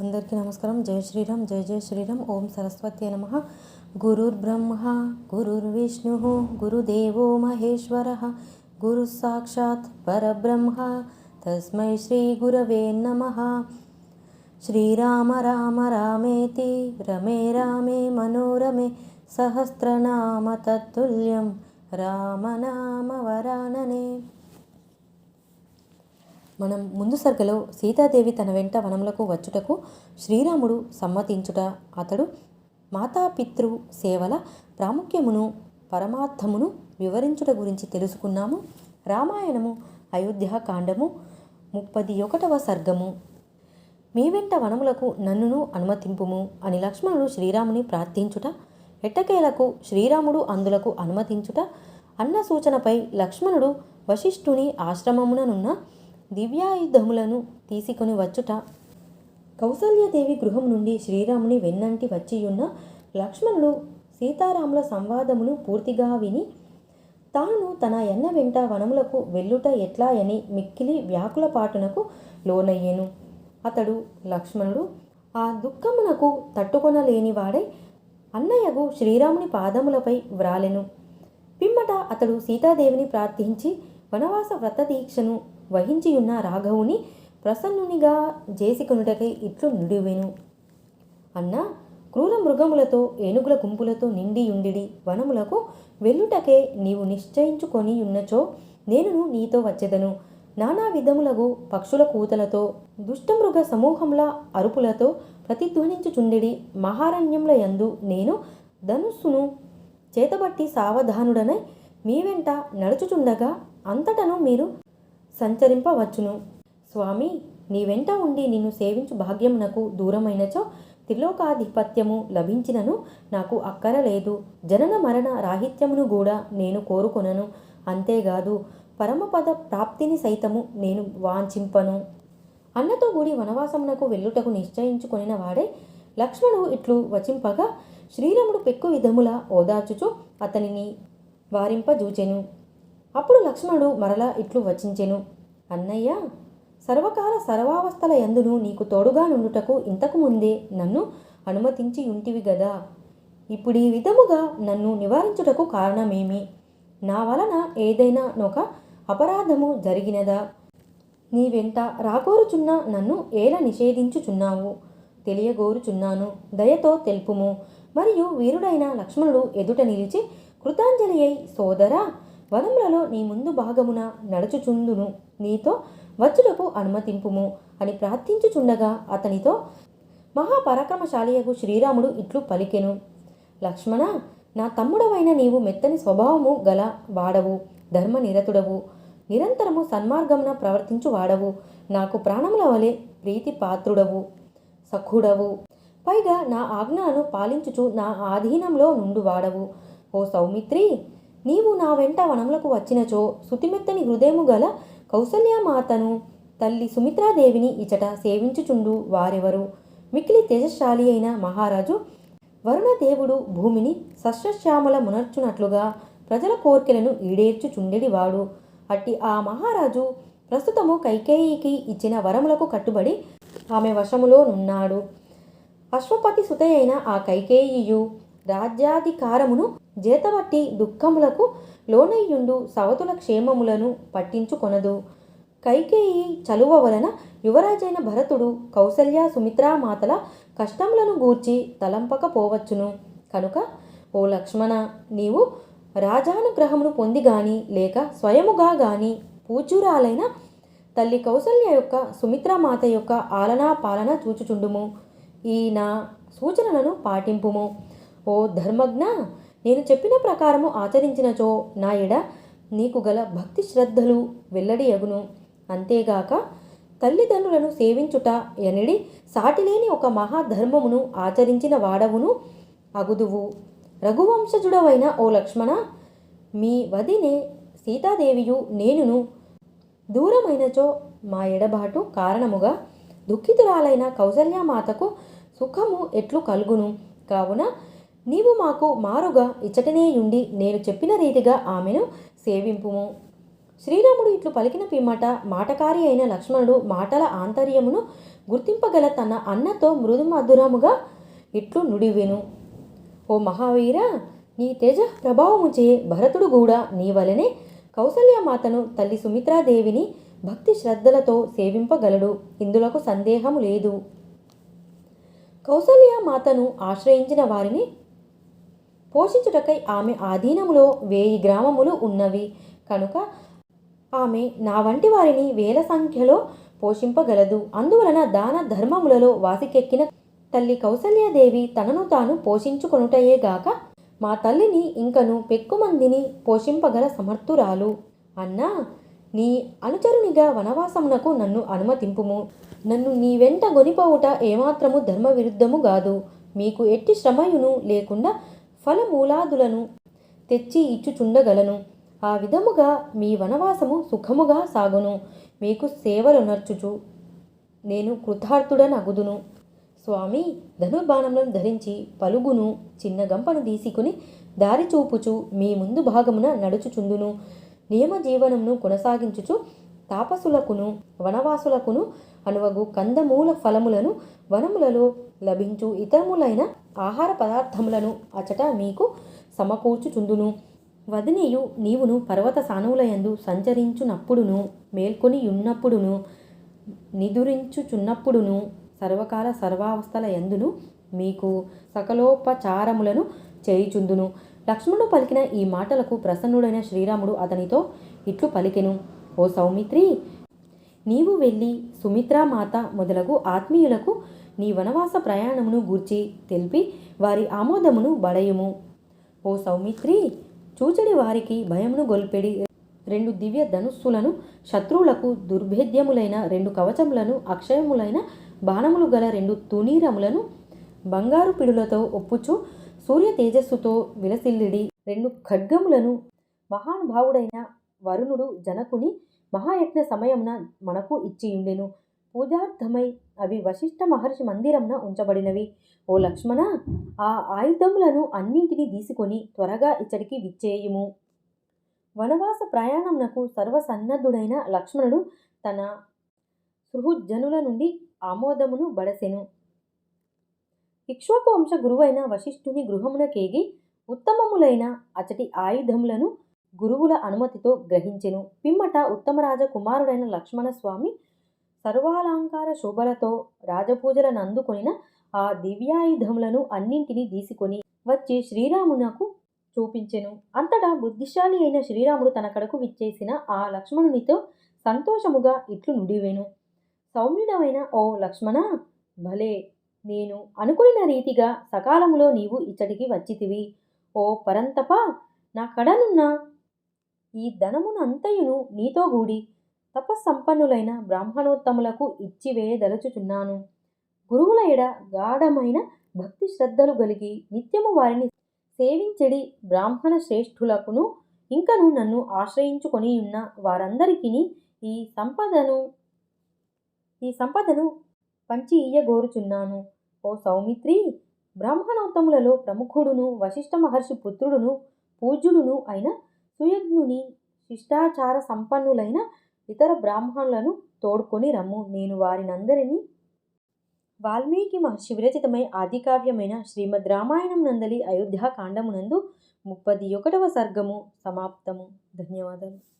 అందరికీ నమస్కారం. జై శ్రీరామ్ జై జయ శ్రీరామ్. ఓం సరస్వతి నమ. గురుర్బ్రహ్మ గురుర్విష్ణు గురుదేవో మహేశ్వర గురు సాక్షాత్ పరబ్రహ్మ. తస్మై శ్రీ గురవే నమ. శ్రీరామ రామ రామేతి రమే రామే మనోరమే సహస్రనామ తత్తుల్యం రామనామ వరాననే. మనం ముందు సర్గలో సీతాదేవి తన వెంట వనములకు వచ్చుటకు శ్రీరాముడు సమ్మతించుట అతడు మాతాపితృ సేవల ప్రాముఖ్యమును పరమార్థమును వివరించుట గురించి తెలుసుకున్నాము. రామాయణము అయోధ్యాకాండము ముప్పది ఒకటవ సర్గము. మీ వెంట వనములకు నన్నును అనుమతింపుము అని లక్ష్మణుడు శ్రీరాముని ప్రార్థించుట ఎట్టకేలకు శ్రీరాముడు అందులకు అనుమతించుట అన్న సూచనపై లక్ష్మణుడు వశిష్ఠుని ఆశ్రమముననున్న దివ్యాయుధములను తీసుకొని వచ్చుట. కౌసల్యదేవి గృహం నుండి శ్రీరాముని వెన్నంటి వచ్చియున్న లక్ష్మణుడు సీతారాముల సంవాదమును పూర్తిగా విని తాను తన ఎన్న వెంట వనములకు వెళ్ళుట ఎట్లా అని మిక్కిలి వ్యాకుల పాటునకు లోనయ్యెను. అతడు లక్ష్మణుడు ఆ దుఃఖమునకు తట్టుకొనలేనివాడై అన్నయ్యకు శ్రీరాముని పాదములపై వ్రాలెను. పిమ్మట అతడు సీతాదేవిని ప్రార్థించి వనవాస వ్రత దీక్షను వహించియున్న రాఘవుని ప్రసన్నునిగా జేసికొనుటకై ఇట్లు నుడివెను. అన్న క్రూర మృగములతో ఏనుగుల గుంపులతో నిండియుండిడి వనములకు వెళ్ళుటకే నీవు నిశ్చయించుకొని ఉన్నచో నేనును నీతో వచ్చేదను. నానా విధములగు పక్షుల కూతలతో దుష్టమృగ సమూహముల అరుపులతో ప్రతిధ్వనించుచుండిడి మహారణ్యముల యందు నేను ధనుస్సును చేతబట్టి సావధానుడనై మీ వెంట నడుచుచుండగా అంతటను మీరు సంచరింపవచ్చును. స్వామి నీ వెంట ఉండి నిన్ను సేవించు భాగ్యమునకు దూరమైనచో త్రిలోకాధిపత్యము లభించినను నాకు అక్కరలేదు. జనన మరణ రాహిత్యమును కూడా నేను కోరుకొనను. అంతేకాదు పరమపద ప్రాప్తిని సైతము నేను వాంఛింపను. అన్నతో కూడి వనవాసమునకు వెళ్ళుటకు నిశ్చయించుకొనిన వాడే లక్ష్మణుడు ఇట్లు వచింపగా శ్రీరాముడు పెక్కు విధముల ఓదార్చుచు అతనిని వారింపజూచెను. అప్పుడు లక్ష్మణుడు మరలా ఇట్లు వచించెను. అన్నయ్య సర్వకాల సర్వావస్థల యందును నీకు తోడుగా నుండుటకు ఇంతకు ముందే నన్ను అనుమతించి ఉంటివి గదా. ఇప్పుడు ఈ విధముగా నన్ను నివారించుటకు కారణమేమి? నా వలన ఏదైనా నొక అపరాధము జరిగినదా? నీ వెంట రాకోరుచున్న నన్ను ఏల నిషేధించుచున్నావు? తెలియగోరుచున్నాను దయతో తెలుపుము. మరియు వీరుడైన లక్ష్మణుడు ఎదుట నిలిచి కృతాంజలి అయి సోదరా వనములలో నీ ముందు భాగమున నడుచుచుందును. నీతో వచ్చుటకు అనుమతింపుము అని ప్రార్థించుచుండగా అతనితో మహాపరాక్రమశాలియకు శ్రీరాముడు ఇట్లు పలికెను. లక్ష్మణ నా తమ్ముడవైన నీవు మెత్తని స్వభావము గల వాడవు ధర్మనిరతుడవు నిరంతరము సన్మార్గమున ప్రవర్తించు వాడవు. నాకు ప్రాణముల వలె ప్రీతి పాత్రుడవు సఖుడవు. పైగా నా ఆజ్ఞలను పాలించుచు నా ఆధీనంలో నుండు వాడవు. ఓ సౌమిత్రి నీవు నా వెంట వనములకు వచ్చినచో సుతిమెత్తని హృదయము గల కౌసల్యమాతను తల్లి సుమిత్రాదేవిని ఇచట సేవించుచుండు వారెవరు? మిక్కిలి తేజశాలి అయిన మహారాజు వరుణదేవుడు భూమిని సస్యశ్యామల మునర్చునట్లుగా ప్రజల కోర్కెలను ఈడేర్చుచుండెడివాడు అట్టి ఆ మహారాజు ప్రస్తుతము కైకేయికి ఇచ్చిన వరములకు కట్టుబడి ఆమె వశములో నున్నాడు. అశ్వపతి సుతయైన ఆ కైకేయియు రాజ్యాధికారమును జేతబట్టి దుఃఖములకు లోనయ్యుండు సవతుల క్షేమములను పట్టించుకొనదు. కైకేయి చలువ వలన యువరాజైన భరతుడు కౌసల్య సుమిత్రామాతల కష్టములను గూర్చి తలంపకపోవచ్చును. కనుక ఓ లక్ష్మణ నీవు రాజానుగ్రహమును పొంది గాని లేక స్వయముగా గాని పూచురాలైన తల్లి కౌసల్య యొక్క సుమిత్రామాత యొక్క ఆలనా పాలన చూచుచుండుము. ఈ నా సూచనలను పాటింపుము. ఓ ధర్మజ్ఞ నేను చెప్పిన ప్రకారము ఆచరించినచో నా ఎడ నీకు గల భక్తి శ్రద్ధలు వెల్లడి అగును. అంతేగాక తల్లిదండ్రులను సేవించుట ఎనిడి సాటిలేని ఒక మహాధర్మమును ఆచరించిన వాడవును అగుదువు. రఘువంశజుడవైన ఓ లక్ష్మణ మీ వదినే సీతాదేవియు నేనును దూరమైనచో మా ఎడబాటు కారణముగా దుఃఖితురాలైన కౌసల్యామాతకు సుఖము ఎట్లు కలుగును. కావున నీవు మాకు మారుగా ఇచ్చటనేయుండి నేను చెప్పిన రీతిగా ఆమెను సేవింపుము. శ్రీరాముడు ఇట్లు పలికిన పిమ్మట మాటకారి అయిన లక్ష్మణుడు మాటల ఆంతర్యమును గుర్తింపగల తన అన్నతో మృదు మధురముగా ఇట్లు నుడివెను. ఓ మహావీర నీ తేజ ప్రభావముచే భరతుడు కూడా నీ వలనే కౌసల్యమాతను తల్లి సుమిత్రాదేవిని భక్తి శ్రద్ధలతో సేవింపగలడు. ఇందులకు సందేహము లేదు. కౌసల్యమాతను ఆశ్రయించిన వారిని పోషించుటకై ఆమె ఆధీనములో వేయి గ్రామములు ఉన్నవి. కనుక ఆమె నా వంటి వారిని వేల సంఖ్యలో పోషింపగలదు. అందువలన దాన ధర్మములలో వాసికెక్కిన తల్లి కౌసల్యాదేవి తనను తాను పోషించుకొనుటయే గాక మా తల్లిని ఇంకను పెక్కుమందిని పోషింపగల సమర్థురాలు. అన్నా నీ అనుచరునిగా వనవాసమునకు నన్ను అనుమతింపుము. నన్ను నీ వెంట గొనిపోవుట ఏమాత్రము ధర్మ విరుద్ధము కాదు మీకు ఎట్టి శ్రమయును లేకుండా ఫలమూలాదులను తెచ్చి ఇచ్చుచుండగలను. ఆ విధముగా మీ వనవాసము సుఖముగా సాగును. మీకు సేవలు నర్చుచు నేను కృతార్థుడనగుదును. స్వామి ధనుర్బాణములను ధరించి పలుగును. చిన్న గంపను తీసుకుని దారి చూపుచు మీ ముందు భాగమున నడుచుచుందును. నియమ జీవనమును కొనసాగించుచు తాపసులకును వనవాసులకును అనువగు కందమూల ఫలములను వనములలో లభించు ఇతరములైన ఆహార పదార్థములను అచట మీకు సమకూర్చుచుందును వదినియు నీవును పర్వత సానువులయందు సంచరించునప్పుడును మేల్కొని ఉన్నప్పుడును నిదురించుచున్నప్పుడును సర్వకాల సర్వావస్థల యందును మీకు సకలోపచారములను చేయుచుందును లక్ష్మణుడు పలికిన ఈ మాటలకు ప్రసన్నుడైన శ్రీరాముడు అతనితో ఇట్లు పలికెను. ఓ సౌమిత్రి నీవు వెళ్ళి సుమిత్రామాత మొదలగు ఆత్మీయులకు నీ వనవాస ప్రయాణమును గూర్చి తెలిపి వారి ఆమోదమును బడయుము. ఓ సౌమిత్రి చూచడి వారికి భయమును గొల్పెడి. రెండు దివ్య ధనుస్సులను శత్రువులకు దుర్భేద్యములైన రెండు కవచములను అక్షయములైన బాణములు గల రెండు తునీరములను బంగారు పిడులతో ఒప్పుచు సూర్య తేజస్సుతో విలసిల్లిడి. రెండు ఖడ్గములను మహానుభావుడైన వరుణుడు జనకుని మహాయజ్ఞ సమయమున మనకు ఇచ్చియుండెను. పూజార్థమై అవి వశిష్ఠ మహర్షి మందిరమున ఉంచబడినవి. ఓ లక్ష్మణ ఆ ఆయుధములను అన్నింటినీ తీసుకొని త్వరగా ఇచ్చడికి విచ్చేయుము. వనవాస ప్రయాణమునకు సర్వసన్నద్ధుడైన లక్ష్మణుడు తన సృహుజ్జనుల నుండి ఆమోదమును బడసెను. ఇక్ష్వాకు వంశ గురువైన వశిష్ఠుని గృహమునకేగి ఉత్తమములైన అచటి ఆయుధములను గురువుల అనుమతితో గ్రహించెను. పిమ్మట ఉత్తమరాజ కుమారుడైన లక్ష్మణస్వామి సర్వాలంకార శోభలతో రాజపూజలను అందుకొనిన ఆ దివ్యాయుధములను అన్నింటినీ తీసుకొని వచ్చి శ్రీరామునకు చూపించెను. అంతటా బుద్ధిశాలి అయిన శ్రీరాముడు తన కడకు విచ్చేసిన ఆ లక్ష్మణునితో సంతోషముగా ఇట్లు నుడివేను. సౌమ్యుడమైన ఓ లక్ష్మణ భలే! నేను అనుకున్న రీతిగా సకాలంలో నీవు ఇచ్చటికి వచ్చితివి. ఓ పరంతప నా కడనున్న ఈ ధనమునంతయును నీతో గూడి తపస్సంపన్నులైన బ్రాహ్మణోత్తములకు ఇచ్చివేయదలుచుచున్నాను గురువుల ఎడ గాఢమైన భక్తి శ్రద్ధలు కలిగి నిత్యము వారిని సేవించడి బ్రాహ్మణ శ్రేష్ఠులకును ఇంకను నన్ను ఆశ్రయించుకొని ఉన్న వారందరికీ ఈ సంపదను ఈ సంపదను పంచి ఇయ్యగోరుచున్నాను ఓ సౌమిత్రి బ్రాహ్మణోత్తములలో ప్రముఖుడును వశిష్ఠ మహర్షి పుత్రుడును పూజ్యుడును అయిన సుయజ్ఞుని శిష్టాచార సంపన్నులైన ఇతర బ్రాహ్మణులను తోడుకొని రమ్ము. నేను వారినందరినీ వాల్మీకి మహర్షి విరచితమై ఆదికావ్యమైన శ్రీమద్ రామాయణం నందలి అయోధ్యాకాండమునందు ముప్పది ఒకటవ సర్గము సమాప్తము. ధన్యవాదాలు.